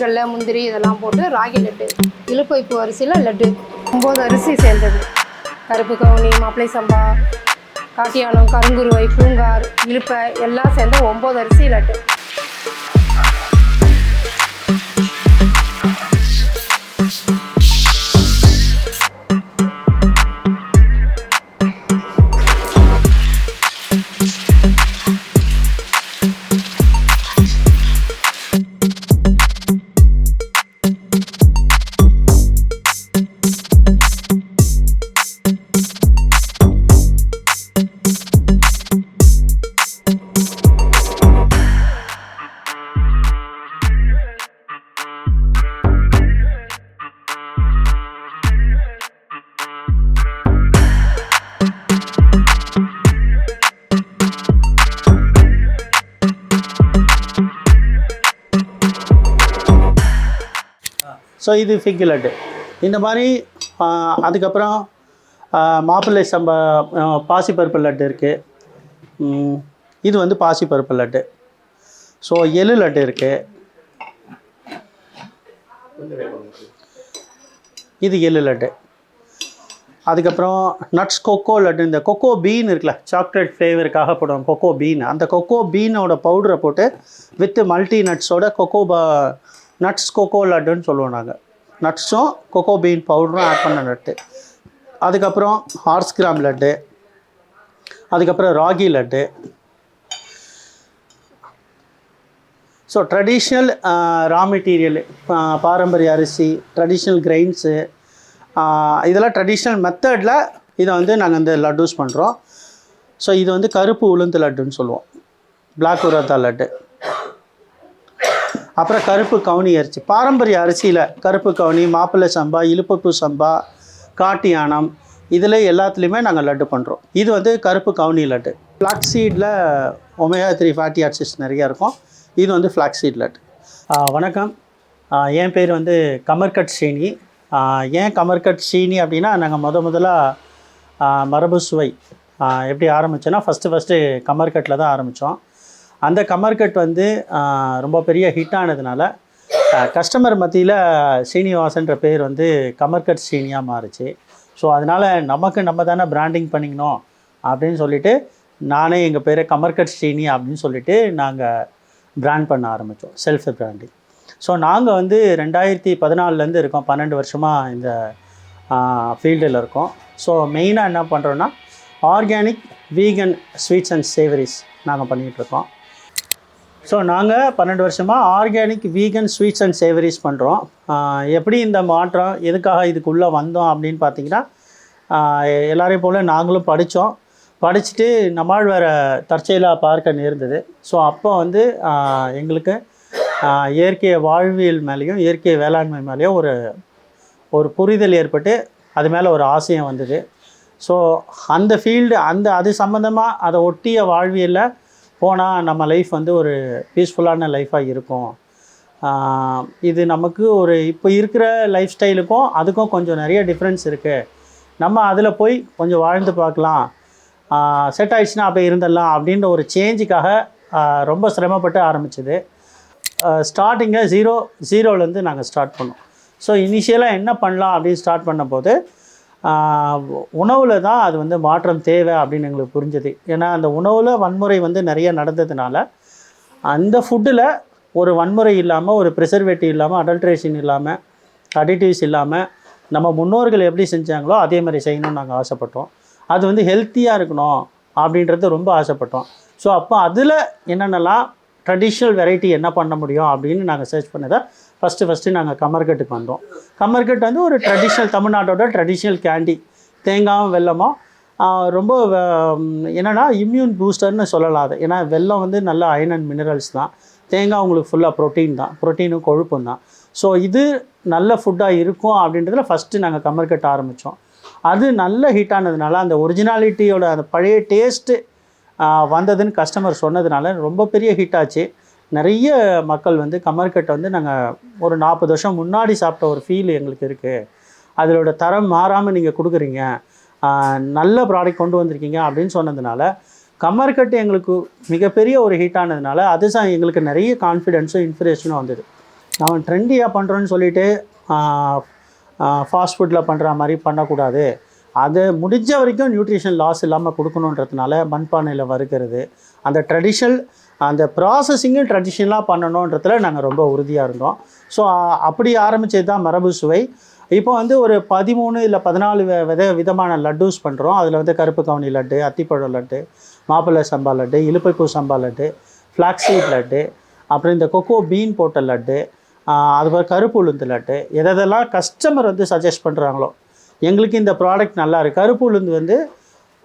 கடலை முந்திரி இதெல்லாம் போட்டு ராகி லட்டு இழுப்பைப்பு அரிசியில் லட்டு ஒம்பது அரிசி சேர்ந்தது. கருப்பு கவுனி மாப்பிளை சம்பா காட்டியானம் கருங்குருவை பூங்கார் இழுப்பை எல்லாம் சேர்ந்த ஒம்பது அரிசி லட்டு. ஸோ இது ஃபிக் லட்டு இந்த மாதிரி அதுக்கப்புறம் மாப்பிள்ளை சம்பா பாசிப்பருப்பு லட்டு இருக்குது இது வந்து பாசிப்பருப்பு லட்டு. ஸோ எள்ளு லட்டு இருக்குது இது எள்ளு லட்டு. அதுக்கப்புறம் நட்ஸ் கொக்கோ லட்டு. இந்த கொக்கோ பீன் இருக்குல்ல சாக்லேட் ஃப்ளேவருக்காக போடுவோம் கொக்கோ பீன் அந்த கொக்கோ பீனோட பவுடரை போட்டு வித் மல்டி நட்ஸோட கொக்கோ பா நட்ஸ் கொக்கோ லட்டுன்னு சொல்லுவோம் நாங்கள் நட்ஸும் கொக்கோ பீன் பவுடரும் ஆட் பண்ண லட்டு அதுக்கப்புறம் ஹார்ஸ் கிராம் லட்டு. அதுக்கப்புறம் ragi laddu. So traditional raw material பாரம்பரிய அரிசி ட்ரெடிஷ்னல் கிரெயின்ஸு இதெல்லாம் ட்ரெடிஷ்னல் மெத்தடில் இதை வந்து நாங்கள் இந்த லட்டூஸ் பண்ணுறோம் ஸோ இது வந்து கருப்பு உளுந்து லட்டுன்னு சொல்லுவோம். பிளாக் உரத்தா லட்டு. அப்புறம் கருப்பு கவுனி அரிசி. பாரம்பரிய அரிசியில் கருப்பு கவுனி மாப்பிள்ளை சம்பா இழுப்பப்பு சம்பா காட்டு யானம் இதில் எல்லாத்துலேயுமே நாங்கள் லட்டு பண்ணுறோம் இது வந்து கருப்பு கவுனி லட்டு. ஃப்ளாக் சீடில் ஒமேகா த்ரீ ஃபேட்டி ஆக்சிஸ் நிறையா இருக்கும். இது வந்து ஃப்ளாக் சீட் லட்டு. வணக்கம். என் பேர் வந்து கமர்கட் சீனி ஏன் கமர்கட் சீனி அப்படின்னா நாங்கள் முத முதலாக மரபு சுவை எப்படி ஆரம்பித்தோன்னா ஃபஸ்ட்டு ஃபஸ்ட்டு கமர்கட்டில் தான் ஆரம்பித்தோம் அந்த கமர்கட் வந்து ரொம்ப பெரிய ஹிட் ஆனதுனால கஸ்டமர் மத்தியில் ஸ்ரீனிவாசன்ற பேர் வந்து கமர்கட் ஸ்ரீனியாக மாறுச்சு. ஸோ அதனால் நமக்கு நம்ம தானே பிராண்டிங் பண்ணிக்கணும் அப்படின்னு சொல்லிவிட்டு நானே எங்கள் பேரை கமர்கட் ஸ்ரீனி அப்படின்னு சொல்லிட்டு நாங்கள் பிராண்ட் பண்ண ஆரம்பித்தோம் செல்ஃப் பிராண்டிங் ஸோ நாங்கள் வந்து ரெண்டாயிரத்தி பதினாலுலேருந்து இருக்கோம் பன்னெண்டு வருஷமாக இந்த ஃபீல்டில் இருக்கோம். ஸோ மெயினாக என்ன பண்ணுறோன்னா organic vegan sweets and savouries நாங்கள் பண்ணிகிட்ருக்கோம் ஸோ நாங்கள் பன்னெண்டு வருஷமாக organic vegan sweets and savouries பண்ணுறோம் எப்படி இந்த மாற்றம் எதுக்காக இதுக்குள்ளே வந்தோம் அப்படின்னு பார்த்தீங்கன்னா எல்லாரையும் போல் நாங்களும் படித்தோம் படிச்சுட்டு நம்மாழ்வாரை தற்செயலாக பார்க்க நேர்ந்தது. ஸோ அப்போ வந்து எங்களுக்கு இயற்கை வாழ்வியல் மேலேயும் இயற்கை வேளாண்மை மேலேயும் ஒரு ஒரு புரிதல் ஏற்பட்டு அது மேலே ஒரு ஆசையம் வந்தது. ஸோ அந்த ஃபீல்டு அந்த அது சம்மந்தமாக அதை ஒட்டிய வாழ்வியலில் போனால் நம்ம லைஃப் வந்து ஒரு பீஸ்ஃபுல்லான லைஃபாக இருக்கும். இது நமக்கு ஒரு இப்போ இருக்கிற லைஃப் ஸ்டைலுக்கும் அதுக்கும் கொஞ்சம் நிறைய டிஃப்ரென்ஸ் இருக்குது நம்ம அதில் போய் கொஞ்சம் வாழ்ந்து பார்க்கலாம். செட் ஆயிடுச்சுன்னா அப்படியே இருந்துடலாம் அப்படின்ற ஒரு சேஞ்சுக்காக ரொம்ப சிரமப்பட்டு ஆரம்பிச்சது. ஸ்டார்டிங்கை ஜீரோ ஜீரோலேருந்து நாங்கள் ஸ்டார்ட் பண்ணோம். ஸோ இனிஷியலாக என்ன பண்ணலாம் அப்படின்னு ஸ்டார்ட் பண்ணும்போது உணவில் தான் அது வந்து மாற்றம் தேவை அப்படின்னு எங்களுக்கு புரிஞ்சது. ஏன்னா அந்த உணவில் வன்முறை வந்து நிறைய நடந்ததுனால அந்த ஃபுட்டில் ஒரு வன்முறை இல்லாமல் ஒரு ப்ரிசர்வேட்டிவ் இல்லாமல் அடல்ட்ரேஷன் இல்லாமல் அடிட்டிவ்ஸ் இல்லாமல் நம்ம முன்னோர்கள் எப்படி செஞ்சாங்களோ அதே மாதிரி செய்யணும்னு நாங்கள் ஆசைப்பட்டோம். அது வந்து ஹெல்த்தியாக இருக்கணும் அப்படின்றது ரொம்ப ஆசைப்பட்டோம். ஸோ அப்போ அதில் என்னென்னலாம் ட்ரெடிஷ்னல் வெரைட்டி என்ன பண்ண முடியும் அப்படின்னு நாங்கள் சர்ச் பண்ணதை ஃபஸ்ட்டு ஃபஸ்ட்டு நாங்கள் கமர்கட்டுக்கு வந்தோம். கமர்கட் வந்து ஒரு ட்ரெடிஷ்னல் தமிழ்நாட்டோட ட்ரெடிஷ்னல் கேண்டி தேங்காயும் வெல்லமும். ரொம்ப என்னென்னா என்னன்னா இம்யூன் பூஸ்டர்னு சொல்லலாம் அது. ஏன்னா வெல்லம் வந்து நல்ல அயன் அண்ட் மினரல்ஸ் தான். தேங்காய் உங்களுக்கு ஃபுல்லாக ப்ரோட்டீன் தான். ப்ரோட்டீனும் கொழுப்பும் தான். ஸோ இது நல்ல ஃபுட்டாக இருக்கும் அப்படின்றதுல ஃபஸ்ட்டு நாங்கள் கமர்கட் ஆரம்பித்தோம் அது நல்ல ஹிட் ஆனதுனால அந்த ஒரிஜினாலிட்டியோட அந்த பழைய டேஸ்ட்டு வந்ததுன்னு கஸ்டமர் சொன்னதுனால ரொம்ப பெரிய ஹிட் ஆச்சு. நிறைய மக்கள் வந்து கமர்கட்டை வந்து நாங்கள் ஒரு நாற்பது வருஷம் முன்னாடி சாப்பிட்ட ஒரு ஃபீல் எங்களுக்கு இருக்குது அதோட தரம் மாறாமல் நீங்கள் கொடுக்குறீங்க. நல்ல ப்ராடக்ட் கொண்டு வந்திருக்கீங்க அப்படின்னு சொன்னதுனால கமர்கட்டு எங்களுக்கு மிகப்பெரிய ஒரு ஹிட் ஆனதுனால அதுதான் எங்களுக்கு நிறைய கான்ஃபிடென்ஸும் இன்ஸ்பிரேஷனும் வந்தது. அவன் ட்ரெண்டியாக பண்ணுறோன்னு சொல்லிட்டு ஃபாஸ்ட் ஃபுட்டில் பண்ணுற மாதிரி பண்ணக்கூடாது. அது முடிஞ்ச வரைக்கும் நியூட்ரிஷன் லாஸ் இல்லாமல் கொடுக்கணுன்றதுனால மண்பானையில் வறுக்கிறது. அந்த ட்ரெடிஷ்னல் அந்த ப்ராசஸிங்கும் ட்ரெடிஷ்னலாக பண்ணணுன்றதுல நாங்கள் ரொம்ப உறுதியாக இருந்தோம். ஸோ அப்படி ஆரம்பித்தது தான் மரபு சுவை. இப்போ வந்து ஒரு பதிமூணு இல்லை பதினாலு வித விதமான லட்டூஸ் பண்ணுறோம் அதில் வந்து கருப்பு கவுனி லட்டு அத்திப்பழம் லட்டு மாப்பிள்ளை சம்பா லட்டு இலுப்பைப்பூ சம்பா லட்டு ஃப்ளாக்ஸீட் லட்டு அப்புறம் இந்த கொக்கோ பீன் போட்ட லட்டு அதுபோல் கருப்பு உளுந்து லட்டு. எதெல்லாம் கஸ்டமர் வந்து சஜஸ்ட் பண்ணுறாங்களோ எங்களுக்கு இந்த ப்ராடக்ட் நல்லா இருக்குது கருப்பு உளுந்து வந்து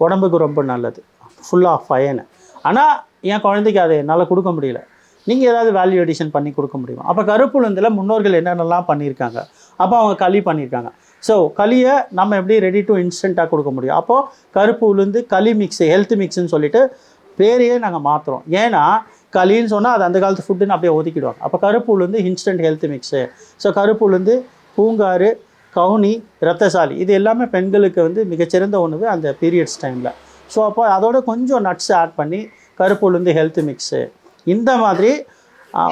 உடம்புக்கு ரொம்ப நல்லது. ஃபுல்லாக ஃபயனு ஆனால் என் குழந்தைக்கு அதை என்னால் கொடுக்க முடியல. நீங்கள் ஏதாவது வேல்யூ எடிஷன் பண்ணி கொடுக்க முடியுமா? அப்போ கருப்பு உளுந்தில் முன்னோர்கள் என்னென்னலாம் பண்ணியிருக்காங்க? அப்போ அவங்க களி பண்ணியிருக்காங்க. ஸோ களியை நம்ம எப்படி ரெடி டு இன்ஸ்டண்ட்டாக கொடுக்க முடியும்? அப்போது கருப்பு உளுந்து களி மிக்ஸு ஹெல்த் மிக்ஸுன்னு சொல்லிட்டு பேரையே நாங்கள் மாற்றுறோம் ஏன்னா களின்னு சொன்னால் அது அந்த காலத்து ஃபுட்டுன்னு அப்படியே ஒதுக்கிடுவாங்க. அப்போ கருப்பு உளுந்து இன்ஸ்டன்ட் ஹெல்த் மிக்ஸு ஸோ கருப்பு உளுந்து பூங்காறு கவுனி ரத்தசாலி இது எல்லாமே பெண்களுக்கு வந்து மிகச்சிறந்த உணவு அந்த பீரியட்ஸ் டைமில் ஸோ அப்போ அதோட கொஞ்சம் நட்ஸ் ஆட் பண்ணி கருப்பு உளுந்து ஹெல்த் மிக்ஸு இந்த மாதிரி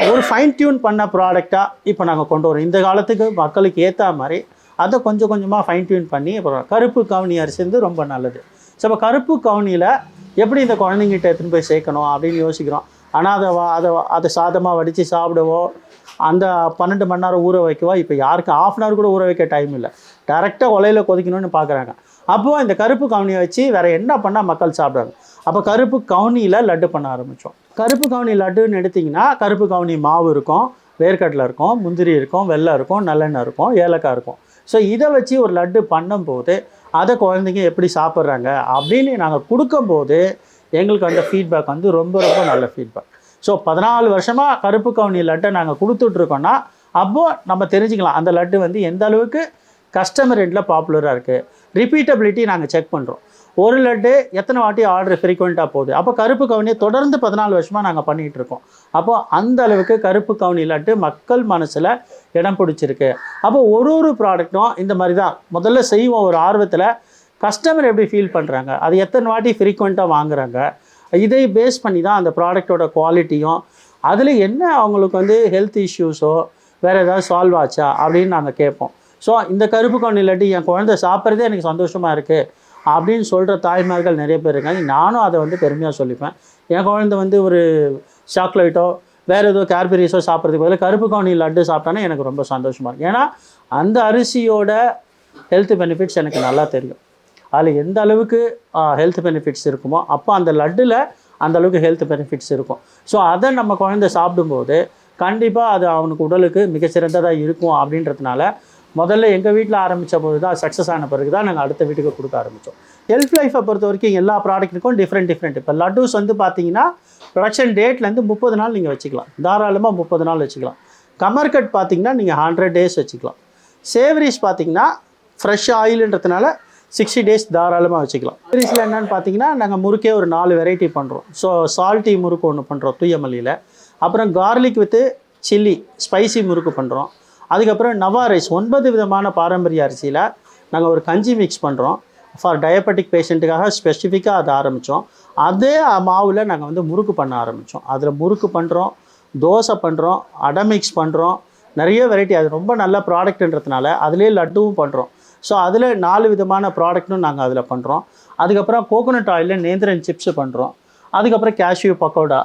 ஒரு ஃபைன் டியூன் பண்ண ப்ராடக்டாக இப்போ நாங்கள் கொண்டு வரோம். இந்த காலத்துக்கு மக்களுக்கு ஏற்ற மாதிரி அதை கொஞ்சம் கொஞ்சமாக ஃபைன் டியூன் பண்ணி அப்புறம் கருப்பு கவுனி அரிசி வந்து ரொம்ப நல்லது. ஸோ இப்போ கருப்பு கவுனியில் எப்படி இந்த குழந்தைங்கிட்ட எடுத்துன்னு போய் சேர்க்கணும் அப்படின்னு யோசிக்கிறோம். ஆனால் அதை வா- அதை அதை சாதமாக வடித்து சாப்பிடவோ அந்த பன்னெண்டு மணி நேரம் ஊற வைக்கவோ இப்போ யாருக்கு ஆஃப் அன் ஹவர் கூட ஊற வைக்க டைம் இல்லை. டேரெக்டாக உலையில் கொதிக்கணும்னு பார்க்குறாங்க அப்போது இந்த கருப்பு கவுனியை வச்சு வேறு என்ன பண்ணால் மக்கள் சாப்பிட்றாங்க? அப்போ கருப்பு கவுனியில் லட்டு பண்ண ஆரம்பித்தோம் கருப்பு கவுனி லட்டுன்னு எடுத்திங்கன்னா கருப்பு கவுனி மாவு இருக்கும் வேர்க்கடலை இருக்கும் முந்திரி இருக்கும் வெள்ளை இருக்கும் நல்லெண்ணெய் இருக்கும் ஏலக்காய் இருக்கும். ஸோ இதை வச்சு ஒரு லட்டு பண்ணும்போது அதை குழந்தைங்க எப்படி சாப்பிட்றாங்க அப்படின்னு நாங்கள் கொடுக்கும்போது எங்களுக்கு அந்த ஃபீட்பேக் வந்து ரொம்ப ரொம்ப நல்ல ஃபீட்பேக் ஸோ பதினாலு வருஷமாக கருப்பு கவுனி லட்டை நாங்கள் கொடுத்துட்ருக்கோன்னா அப்போது நம்ம தெரிஞ்சுக்கலாம் அந்த லட்டு வந்து எந்த அளவுக்கு கஸ்டமர் எண்டில் பாப்புலராக இருக்குது ரிப்பீட்டபிலிட்டி நாங்கள் செக் பண்ணுறோம் ஒரு லட்டு எத்தனை வாட்டி ஆர்டர் ஃப்ரீக்வெண்ட்டாக போகுது? அப்போ கருப்பு கவுனியை தொடர்ந்து பதினாலு வருஷமாக நாங்கள் பண்ணிகிட்டு இருக்கோம். அப்போ அந்த அளவுக்கு கருப்பு கவுனி லட்டு மக்கள் மனசில் இடம் பிடிச்சிருக்கு. அப்போ ஒரு ஒரு ப்ராடக்ட்டும் இந்த மாதிரி தான். முதல்ல செய்வோம் ஒரு ஆர்வத்தில். கஸ்டமர் எப்படி ஃபீல் பண்ணுறாங்க அது எத்தனை வாட்டி ஃப்ரீக்வெண்ட்டாக வாங்குறாங்க? இதை பேஸ் பண்ணி தான் அந்த ப்ராடக்ட்டோட குவாலிட்டியும் அதில் என்ன அவங்களுக்கு வந்து ஹெல்த் இஷ்யூஸோ வேறு ஏதாவது சால்வ் ஆச்சா அப்படின்னு நாங்கள் கேட்போம். ஸோ இந்த கருப்பு கவுனி லட்டு என் குழந்தை சாப்பிட்றதே எனக்கு சந்தோஷமாக இருக்குது அப்படின்னு சொல்கிற தாய்மார்கள் நிறைய பேர் இருக்காங்க. நானும் அதை வந்து பெருமையாக சொல்லிப்பேன். என் குழந்தை வந்து ஒரு சாக்லேட்டோ வேறு ஏதோ கேர்பெரிஸோ சாப்பிட்றதுக்கு பதிலாக கருப்பு கவுனி லட்டு சாப்பிட்டானே எனக்கு ரொம்ப சந்தோஷமாக இருக்கும் ஏன்னா அந்த அரிசியோட ஹெல்த் பெனிஃபிட்ஸ் எனக்கு நல்லா தெரியும். அதில் எந்த அளவுக்கு ஹெல்த் பெனிஃபிட்ஸ் இருக்குமோ அப்போ அந்த லட்டில் அந்த அளவுக்கு ஹெல்த் பெனிஃபிட்ஸ் இருக்கும். ஸோ அதை நம்ம குழந்தை சாப்பிடும்போது கண்டிப்பாக அது அவனுக்கு உடலுக்கு மிகச்சிறந்ததாக இருக்கும் அப்படின்றதுனால முதல்ல எங்கள் வீட்டில் ஆரம்பித்த போது தான் சக்ஸஸ் ஆன பிறகு தான் நாங்கள் அடுத்த வீட்டுக்கு கொடுக்க ஆரம்பித்தோம் ஹெல்ப் லைஃப்பை பொறுத்த வரைக்கும் எல்லா ப்ராடக்ட்டுக்கும் டிஃப்ரெண்ட் டிஃப்ரெண்ட் இப்போ லட்டூஸ் வந்து பார்த்தீங்கன்னா ப்ரொடக்ஷன் டேட்லேருந்து முப்பது நாள் நீங்கள் வச்சுக்கலாம். தாராளமாக முப்பது நாள் வச்சுக்கலாம். கமர்கட் பார்த்தீங்கன்னா நீங்கள் ஹண்ட்ரட் டேஸ் வச்சுக்கலாம். சேவரிஸ் பார்த்தீங்கன்னா ஃப்ரெஷ் ஆயிலுன்றதுனால சிக்ஸ்டி டேஸ் தாராளமாக வச்சுக்கலாம். சேவரிஸில் என்னென்னு பார்த்தீங்கன்னா நாங்கள் முறுக்கே ஒரு நாலு வெரைட்டி பண்ணுறோம் ஸோ சால்ட்டி முறுக்கு ஒன்று பண்ணுறோம் தூயமல்லியில் அப்புறம் கார்லிக் வித்து சில்லி ஸ்பைசி முறுக்கு பண்ணுறோம் அதுக்கப்புறம் நவா ரைஸ் ஒன்பது விதமான பாரம்பரிய அரிசியில் நாங்கள் ஒரு கஞ்சி மிக்ஸ் பண்ணுறோம் ஃபார் டயபெட்டிக் பேஷண்ட்டுக்காக ஸ்பெசிஃபிக்காக அதை ஆரம்பித்தோம் அதே மாவில் நாங்கள் வந்து முறுக்கு பண்ண ஆரம்பித்தோம் அதில் முறுக்கு பண்ணுறோம் தோசை பண்ணுறோம் அடை மிக்ஸ் பண்ணுறோம் நிறைய வெரைட்டி அது ரொம்ப நல்ல ப்ராடக்ட்ன்றதுனால அதுலேயே லட்டுவும் பண்ணுறோம் ஸோ அதில் நாலு விதமான ப்ராடக்ட்டும் நாங்கள் அதில் பண்ணுறோம் அதுக்கப்புறம் கோகோனட் ஆயிலில் நேந்திரன் சிப்ஸு பண்ணுறோம் அதுக்கப்புறம் கேஷ்யூ பக்கோடா.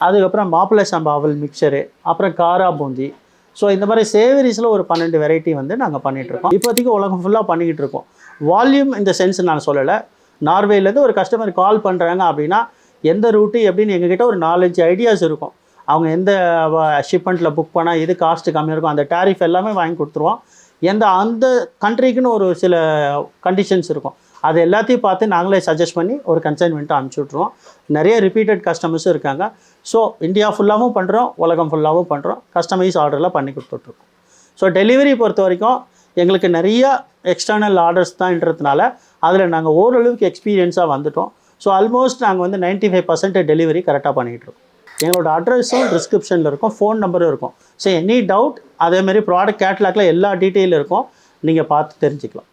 அதுக்கப்புறம் மாப்பிள்ளை சம்பாவல் மிக்சரு அப்புறம் காரா பூந்தி. ஸோ இந்த மாதிரி சேவரிஸில் ஒரு பன்னெண்டு வெரைட்டி வந்து நாங்கள் பண்ணிகிட்ருக்கோம் இப்போதைக்கு உலகம் ஃபுல்லாக பண்ணிக்கிட்டு இருக்கோம் வால்யூம் இந்த சென்ஸ் நான் சொல்லலை. நார்வேலேருந்து ஒரு கஸ்டமர் கால் பண்ணுறாங்க அப்படின்னா எந்த ரூட்டு எப்படின்னு எங்ககிட்ட ஒரு நாலஞ்சு ஐடியாஸ் இருக்கும். அவங்க எந்த ஷிப்மெண்ட்டில் புக் பண்ணால் எது காஸ்ட்டு கம்மியாக இருக்கும் அந்த டேரிஃப் எல்லாமே வாங்கி கொடுத்துருவோம். எந்த அந்த கண்ட்ரிக்குன்னு ஒரு சில கண்டிஷன்ஸ் இருக்கும். அது எல்லாத்தையும் பார்த்து நாங்களே சஜஸ்ட் பண்ணி ஒரு கன்சைன்மெண்ட்டை அனுப்பிச்சி விட்ருவோம் நிறைய ரிப்பீட்டட் கஸ்டமர்ஸும் இருக்காங்க. ஸோ இந்தியா ஃபுல்லாகவும் பண்ணுறோம் உலகம் ஃபுல்லாகவும் பண்ணுறோம் கஸ்டமைஸ் ஆர்டர்லாம் பண்ணி கொடுத்துட்ருக்கோம். ஸோ டெலிவரி பொறுத்த வரைக்கும் எங்களுக்கு நிறைய எக்ஸ்டர்னல் ஆர்டர்ஸ் தான்ன்றதுனால அதில் நாங்கள் ஓரளவுக்கு எக்ஸ்பீரியன்ஸாக வந்துட்டோம். ஸோ ஆல்மோஸ்ட் நாங்கள் வந்து 95% ஃபைவ் பர்சன்ட் டெலிவரி கரெக்டாக பண்ணிகிட்ருக்கோம் எங்களோட அட்ரஸும் டிஸ்கிரிப்ஷனில் இருக்கும் ஃபோன் நம்பரும் இருக்கும். ஸோ எனி டவுட் அதேமாரி ப்ராடக்ட் கேட்லாக்ல எல்லா டீட்டெயிலும் இருக்கும். நீங்கள் பார்த்து தெரிஞ்சுக்கலாம்.